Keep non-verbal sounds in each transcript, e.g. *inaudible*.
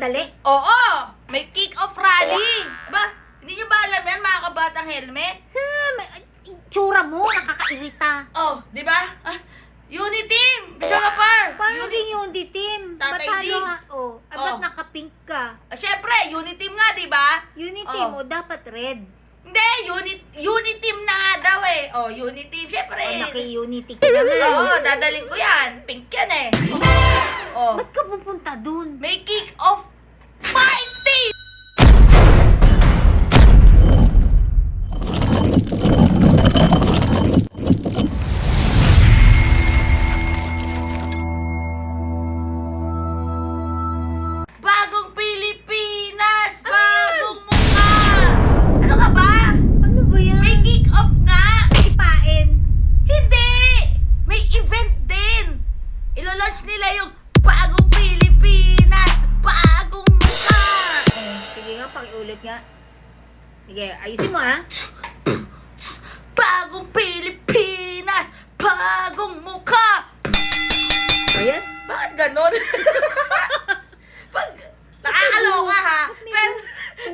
madali. Oo! May kick-off rally! Ba, hindi nyo ba alam yan, mga kabatang helmet? Sa, may- ay, tsura mo, nakakairita. Oh, di ba? Ah, unity team! Bisaga par! Paano Uni- naging unity team? Tatay Ba't Diggs. nga? Oh, ah, ba't Oh. naka-pink ka? Ah, Siyempre, unity team nga, di ba? Unity Oh. mo, dapat red. Hindi, unit, unity team na nga daw eh. Oh, unity team, siyempre. Oh, naki-unity ka naman. Oo, dadaling ko yan. Pink yan eh. Oh, Ba't ka pupunta dun? may kick-off Sige, ayusin mo ha. Bagong Pilipinas! Bagong mukha! Ayan. Bakit ganon? *laughs* Pag, nakakaloka ha! Pero,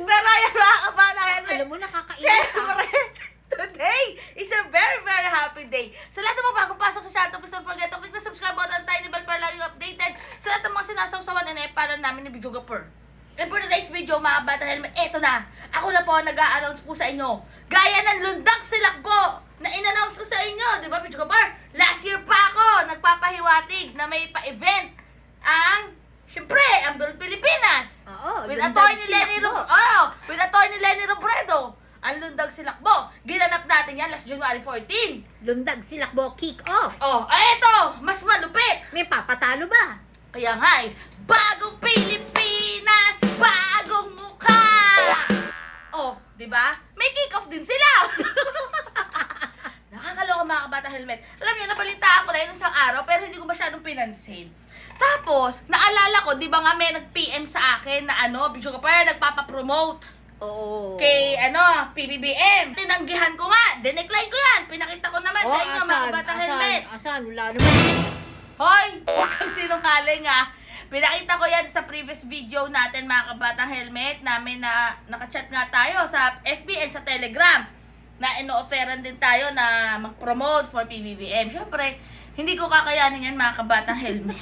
pero yan mga helmet. Alam mo, nakakairita. Siyempre, *laughs* today is a very, very happy day. Sa lahat ng mga bagong pasok sa channel, please don't forget to click the subscribe button, tiny bell para lagi updated. Sa lahat ng mga sinasawsawan na naipalan namin ni Video Gapur. And for today's video, mga bata helmet, eto na. Ako na po nag-a-announce po sa inyo. Gaya ng lundag silakbo na in-announce ko sa inyo. Di ba, Video Gapur? Last year pa ako nagpapahiwatig na may pa-event ang, syempre, ang Build Pilipinas. Oo, With attorney Lenny. Robredo. Oh, with attorney Lenny Robredo. Ang lundag silakbo. Ginanap natin yan last January 14. Lundag silakbo, kick off. Oh, ay ito, mas malupit. May papatalo ba? Kaya nga eh, bagong Pilipinas, di ba? May kick-off din sila. *laughs* Nakakaloka mga kabata helmet. Alam niyo, napalitaan ko na yun isang araw, pero hindi ko masyadong pinansin. Tapos, naalala ko, di ba nga may nag-PM sa akin na ano, video ka pa, nagpapapromote Oo. kay ano, PBBM. Tinanggihan ko nga, dinecline ko yan. Pinakita ko naman Oh, sa inyo, mga kabatang helmet. Asan? Wala naman. Hoy! Huwag *laughs* kang sinungaling ha. Pinakita ko yan sa previous video natin mga kabatang helmet namin na nakachat nga tayo sa FB and sa Telegram na ino-offeran din tayo na mag-promote for PBBM. Siyempre, hindi ko kakayanin yan mga kabatang helmet.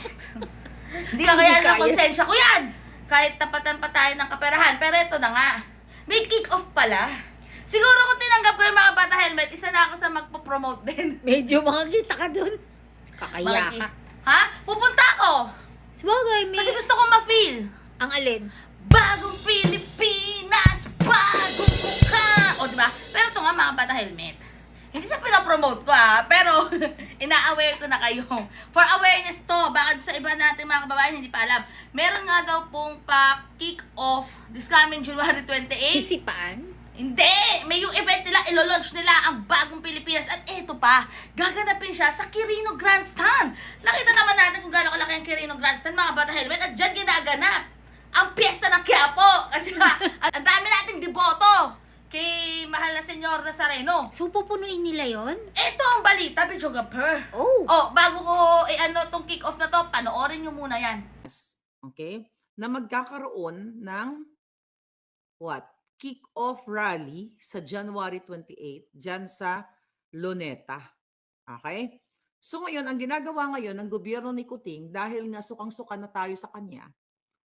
*laughs* hindi kakayanin ng konsensya ko yan. Kahit tapatan pa tayo ng kaperahan. Pero ito na nga. May kick-off pala. Siguro kung tinanggap ko yung mga bata helmet, isa na ako sa magpo-promote din. Medyo makakita ka dun. Kakaya Makiki- ka. Ha? Pupunta ako. Sabagay, may... Kasi gusto ko ma-feel. Ang alin? Bagong Pilipinas, bagong mukha. O, diba? Pero ito nga mga bata helmet. Hindi siya pinapromote ko ha, pero *laughs* ina-aware ko na kayo. For awareness to, baka sa iba natin mga kababayan hindi pa alam. Meron nga daw pong pa-kick off this coming January 28. Isipaan? Hindi! May yung event nila, ilo-launch nila ang bagong Pilipinas. At eto pa, gaganapin siya sa Quirino Grandstand. Nakita naman natin kung gaano kalaki ang Quirino Grandstand, mga bata helmet. At dyan ginaganap ang piyesta ng Quiapo. Kasi nga, *laughs* ang dami nating deboto kay mahal na Senyor Nazareno. So, pupunuin nila yon? Eto ang balita, Bijogaper. Oh. Oh, bago ko i-ano tong kick-off na to, panoorin nyo muna yan. okay, na magkakaroon ng what? Kick-off rally sa January 28 dyan sa Luneta. Okay? So ngayon, ang ginagawa ngayon ng gobyerno ni Kuting, dahil nga sukang-suka na tayo sa kanya,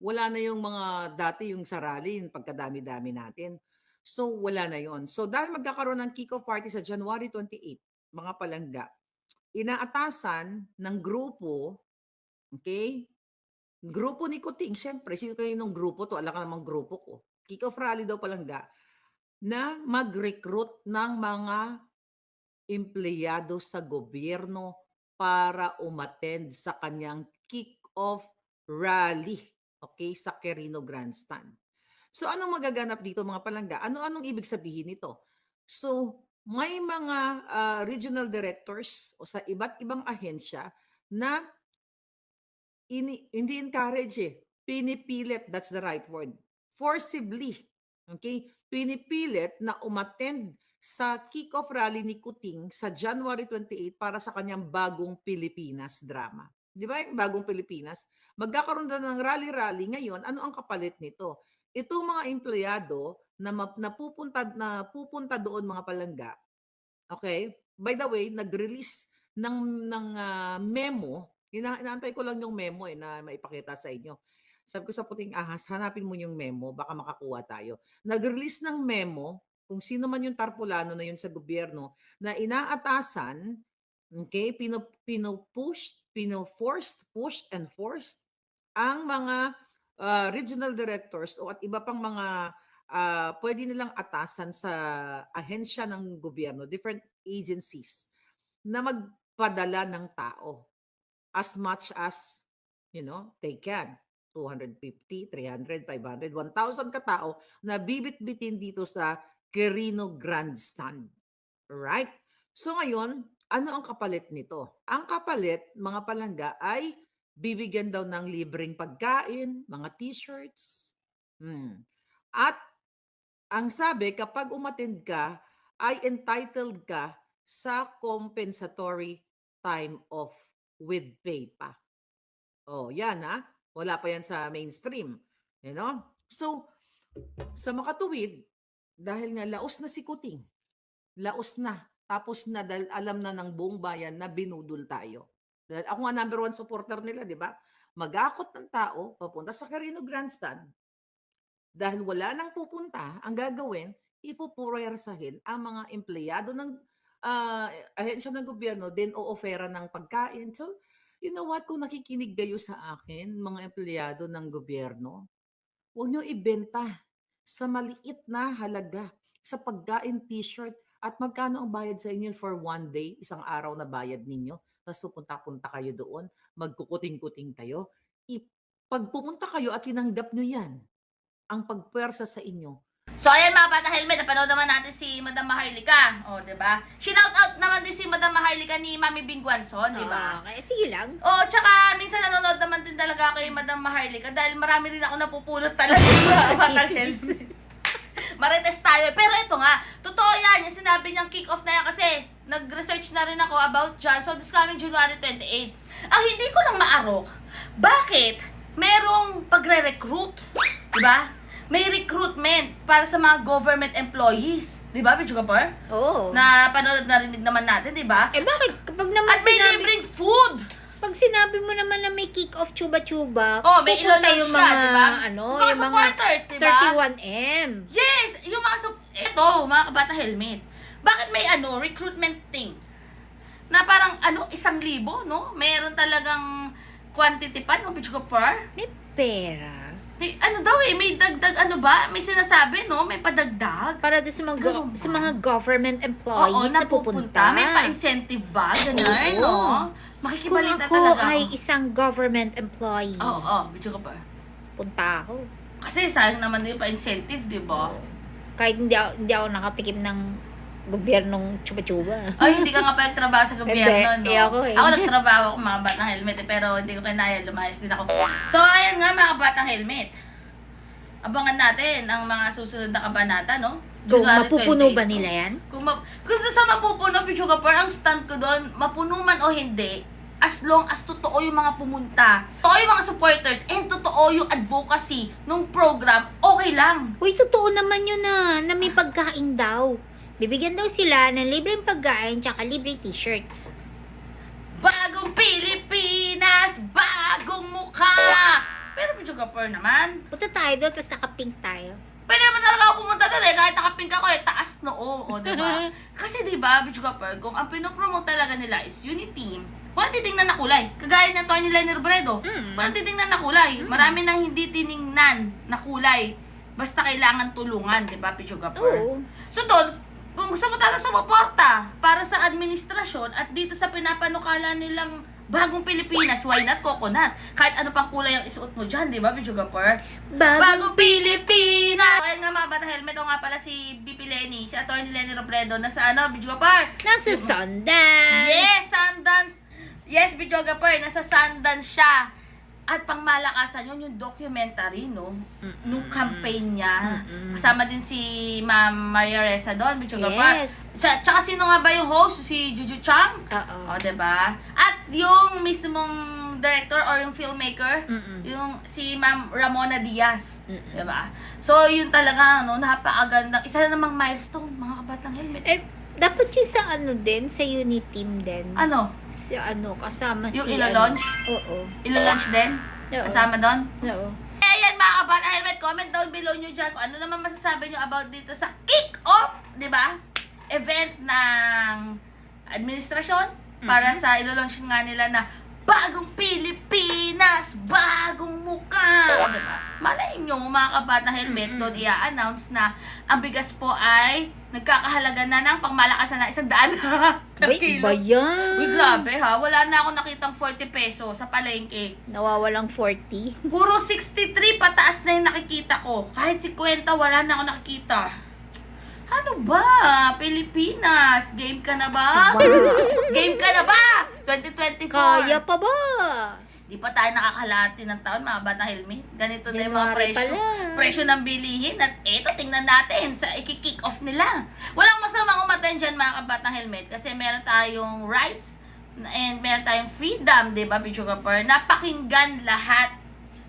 wala na yung mga dati yung sa rally, yung pagkadami-dami natin. So wala na yon. So dahil magkakaroon ng kick-off party sa January 28, mga palangga, inaatasan ng grupo, okay, Grupo ni Kuting, syempre, sino kayo ng grupo to? Alam ka namang grupo ko. Kick-off rally daw palangga na mag-recruit ng mga empleyado sa gobyerno para umattend sa kanyang kick-off rally. Okay, sa Quirino Grandstand. So, anong magaganap dito mga palangga? Ano-anong ibig sabihin nito? So, may mga ah, regional directors o sa iba't ibang ahensya na ini, hindi encourage eh. Pinipilit, that's the right word. Forcibly. Okay? Pinipilit na umattend sa kick-off rally ni Kuting sa January 28 para sa kanyang bagong Pilipinas drama. Di ba? Yung bagong Pilipinas. Magkakaroon daw ng rally-rally ngayon. Ano ang kapalit nito? Itong mga empleyado na napupunta na pupunta doon mga palangga. Okay? By the way, nag-release ng ng ah, memo. Ina inaantay ko lang yung memo eh na maipakita sa inyo. Sabi ko sa puting ahas, hanapin mo yung memo, baka makakuha tayo. Nag-release ng memo kung sino man yung tarpulano na yun sa gobyerno na inaatasan, okay, pino, pino-push, pushed and forced ang mga ah, regional directors o at iba pang mga ah, pwede nilang atasan sa ahensya ng gobyerno, different agencies, na magpadala ng tao as much as, you know, they can. 250, 300, 500, 1,000 katao na bibit-bitin dito sa Quirino Grandstand. Right? So ngayon, ano ang kapalit nito? Ang kapalit, mga palangga, ay bibigyan daw ng libreng pagkain, mga t-shirts. Hmm. At ang sabi, kapag umattend ka, ay entitled ka sa compensatory time off with pay pa. Oh, yan ha. Wala pa yan sa mainstream. You know? So, sa makatuwid, dahil nga laos na si Kuting, laos na, tapos na dahil alam na ng buong bayan na binudol tayo. Dahil ako nga number one supporter nila, di ba? Mag-akot ng tao, papunta sa Carino Grandstand, dahil wala nang pupunta, ang gagawin, ipupurwersahin ang mga empleyado ng ah, ahensya ng gobyerno, din o-ofera ng pagkain. So, you know what, kung nakikinig kayo sa akin, mga empleyado ng gobyerno, huwag nyo ibenta sa maliit na halaga sa pagkain t-shirt at magkano ang bayad sa inyo for one day, isang araw na bayad ninyo, tapos pupunta-punta kayo doon, magkukuting-kuting kayo. I- pag pumunta kayo at tinanggap nyo yan, ang pagpwersa sa inyo, So, ayan mga bata helmet, napanood naman natin si Madam Maharlika. O, di ba? Shinout out naman din si Madam Maharlika ni Mami Bingwanson, di ba? Ah, kaya sige lang. Oh, tsaka minsan nanonood naman din talaga kay Madam Maharlika dahil marami rin ako napupulot talaga sa *laughs* Bata. Helmet. *laughs* Marites tayo. Pero ito nga, totoo yan. Yung sinabi niyang kick-off na yan kasi nag-research na rin ako about dyan. So, this coming January 28. Ang hindi ko lang maarok, bakit merong pagre-recruit? Diba? May recruitment para sa mga government employees. Diba, Pichu Kapar? Oo. Na panood narinig naman natin, diba? eh bakit? Kapag naman At may sinabi, libreng food! pag sinabi mo naman na may kick-off chuba-chuba, Oh, may pupunta ilo-launch yung ka, mga, diba? ano, Yung mga yung mga diba? 31M. Yes! Yung mga sup- Ito, mga kabata helmet. Bakit may ano, recruitment thing? Na parang ano, isang libo, no? Meron talagang quantity pa, no? Pichu Kapar? May pera. May ano daw eh, may dagdag ano ba? May sinasabi, no? May padagdag. Para doon sa mga, go- ba? sa mga government Oo, employees na napupunta. pupunta. May pa-incentive ba? Ganun, Oo. no? Kung Makikibalita ako talaga ay ako. isang government employee, Oo, oh, Pichu Kapar. punta ako. Kasi sayang naman din yung pa-incentive, di ba? Kahit hindi ako, hindi ako nakatikim ng gobyernong chuba-chuba. Ay, hindi ka nga pa nagtrabaho sa gobyerno, no? Hindi, eh, ako eh. Ako nagtrabaho ako mga batang helmet, eh, pero hindi ko kinaya, lumayas din ako. So, ayan nga mga batang helmet. Abangan natin ang mga susunod na kabanata, no? Kung January mapupuno 28, ba nila yan? Kung, ma- kung sa mapupuno, Pichuga Par, ang stand ko doon, mapuno man o hindi, as long as totoo yung mga pumunta, totoo yung mga supporters, and totoo yung advocacy ng program, okay lang. Uy, totoo naman yun na, na may pagkain daw. Bibigyan daw sila ng libreng pagkain tsaka libreng t-shirt. Bagong Pilipinas, bagong mukha! Pero medyo kapar naman. Punta tayo doon, tapos naka-pink tayo. Pwede naman talaga ako pumunta doon eh, kahit nakapink ako eh, taas noo, o diba? *laughs* Kasi diba, medyo kapar, kung ang pinopromote talaga nila is unity, walang titingnan na kulay. Kagaya ng Tony Lenny Robredo, Mm. walang titingnan na kulay. Marami nang hindi tiningnan na kulay. Basta kailangan tulungan, diba, Pichu Gapur? Oo. So doon, kung gusto mo talaga sumuporta para sa administrasyon at dito sa pinapanukala nilang bagong Pilipinas, why not coconut? Kahit ano pang kulay ang isuot mo dyan, di ba, Bijo Gapur? Bagong Bagong Pilipinas! Kaya nga mga bata helmet, o nga pala si BP Lenny, si Atty. Lenny Robredo, nasa ano, Bijo Gapur? Nasa Sundance. Yes, Sundance! Yes, Bijo Gapur, nasa Sundance siya. At pang malakasan yun, yung documentary, no? Mm-mm. Nung campaign niya. Mm-mm. Kasama din si Ma'am Maria Reza doon, Bicho Gapar. Yes. Sa, tsaka sino nga ba yung host? Si Juju Chang? Oo. O, diba? At yung mismong director or yung filmmaker, Mm-mm. yung si Ma'am Ramona Diaz. Mm-mm. Diba? So, yun talaga, ano, napakaganda. Isa na namang milestone, mga kabatang helmet. Eh, dapat yung sa ano din, sa unit team din. Ano? Sa ano, kasama Yung si... ilo-launch? Ano, oo. Ilo-launch din? Oo. Kasama doon? Oo. Eh, Ayan mga kabata helmet, comment down below nyo dyan kung ano naman masasabi nyo about dito sa kick-off, di ba? Event ng administrasyon para sa ilo-launch nga nila na bagong Pilipinas, bagong muka. Diba? Malay nyo mga kabata helmet, doon i-announce na ang bigas po ay nagkakahalaga na ng pangmalakasan na isang daan *laughs* per kilo. iba yan. Uy, grabe ha. Wala na ako nakitang 40 peso sa palengke. Nawawalang 40. Puro 63 pataas na yung nakikita ko. Kahit 50, wala na ako nakikita. Ano ba? Pilipinas, game ka na ba? game ka na ba? 2024. Kaya pa ba? Di pa tayo nakakalati ng taon, mga bata helmet. Ganito na yung mga January presyo. Presyo ng bilihin. At eto, tingnan natin sa iki-kick off nila. Walang masamang umaten dyan, mga kabatang helmet. Kasi meron tayong rights and meron tayong freedom, di ba, Pichuga Per? Napakinggan lahat.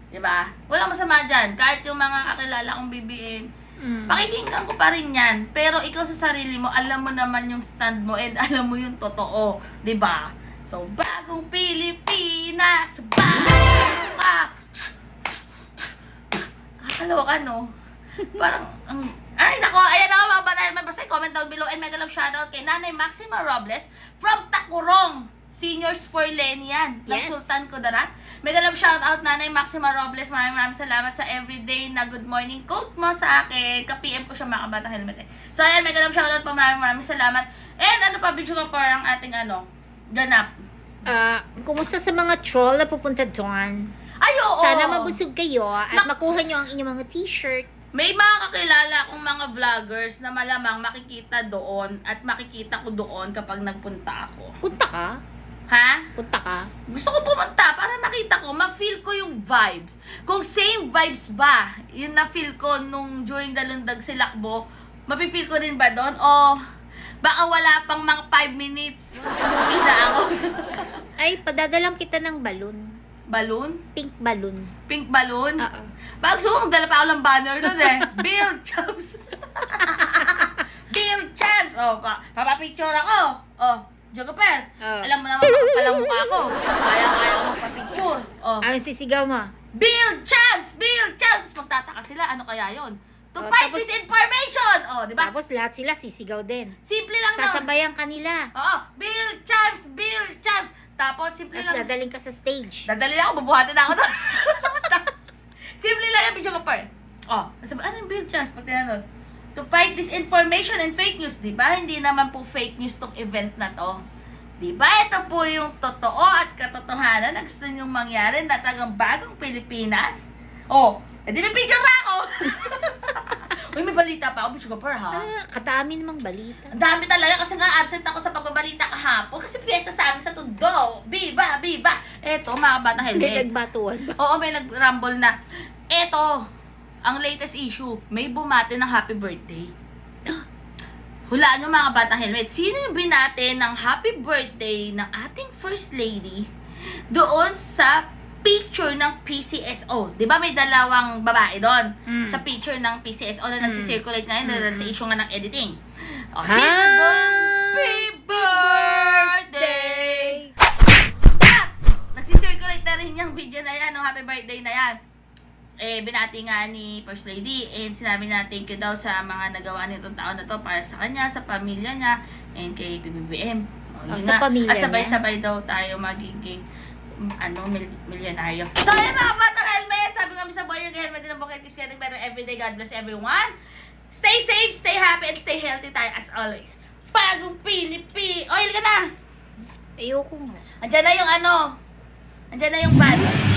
Di ba? Walang masama dyan. Kahit yung mga kakilala kong BBM, Mm. pakikinggan ko pa rin yan. Pero ikaw sa sarili mo, alam mo naman yung stand mo and alam mo yung totoo. 'di ba? So, bagong Pilipinas, bagong ka. Nakakaloka, no? Parang, ang ay, nako, ayan ako mga batay. Basta comment down below and mega love shoutout kay Nanay Maxima Robles from Takurong. Seniors for Lenny yan. Ng Yes. Sultan Kudarat. Mega love shoutout Nanay Maxima Robles. Maraming maraming salamat sa everyday na good morning quote mo sa akin. Ka-PM ko siya mga kabata helmet eh. So ayan, mega love shoutout po. Maraming maraming salamat. And ano pa, video ka parang ating ano, ganap. Ah, kumusta sa mga troll na pupunta doon? Ay, oo. Sana mabusog kayo at Nak- makuha nyo ang inyong mga t-shirt. May mga kakilala akong mga vloggers na malamang makikita doon at makikita ko doon kapag nagpunta ako. Punta ka? Ha? Punta ka? Gusto ko pumunta para makita ko, ma-feel ko yung vibes. Kung same vibes ba, yun na-feel ko nung during the lundag silakbo, mapifeel ko rin ba doon? O baka wala pang mga 5 minutes, na ako. *laughs* Ay, padadalang kita ng balon. balloon? Pink balon. Pink balloon? Oo. Baka gusto mo magdala pa ako ng banner doon eh. *laughs* Bill Champs. *laughs* Bill Champs. Oh, pa papapicture ako. Oh, Jogoper. Oh. Alam mo naman, palang mukha ko. Kaya-kaya ko magpapicture. Oh. Ang sisigaw mo. Bill Champs! Bill Champs! Tapos magtataka sila, ano kaya yon? To Oh, fight tapos- this information! Oh, di ba? Tapos lahat sila sisigaw din. Simple lang na. Sasabayan kanila. Oo, Bill Champs! Bill Champs! Tapos simple Tapos lang. dadaling ka sa stage. Dadali ako, bubuhatin ako doon. *laughs* simple lang yung video ko, par. Oh, sabi, ano yung Bill Champs? Pag tinanong, to fight disinformation and fake news, di ba? Hindi naman po fake news tong event na to. Di ba? Ito po yung totoo at katotohanan na gusto niyong mangyari na tagang bagong Pilipinas. Oh, edi may picture na ako. *laughs* Uy, may balita pa ako, bitch ko per ha. Ah, katami namang balita. Ang dami talaga kasi nga absent ako sa pagbabalita kahapon kasi fiesta sa amin sa Tondo. Biba, biba. Eto, mga May helmet. nagbatuan ba? Oo, may nag-rumble na. Eto, ang latest issue, may bumate ng happy birthday. Hulaan nyo mga batang helmet. Sino yung binate ng happy birthday ng ating First Lady doon sa picture ng PCSO? Di ba may dalawang babae doon Mm. sa picture ng PCSO na Mm. nagsisirculate ngayon dahil sa Mm. issue nga ng editing. O, Ah! sino doon? Happy birthday! At, nagsisirculate na rin yung video na yan, ng happy birthday na yan. Eh, binati nga ni First Lady and sinabi na thank you daw sa mga nagawa nitong taon na to para sa kanya, sa pamilya niya, and kay PBBM. O, Oh, yun sa nga. pamilya At sabay-sabay daw tayo magiging ano, mil- milyonaryo. So, yun mga batang helmet! Sabi kami sa boy, yung helmet din ang bukit keeps getting better every day. God bless everyone. Stay safe, stay happy, and stay healthy tayo as always. Bagong Pilipi! Oil ka na! Ayoko nga. Andyan na yung ano, andyan na yung band.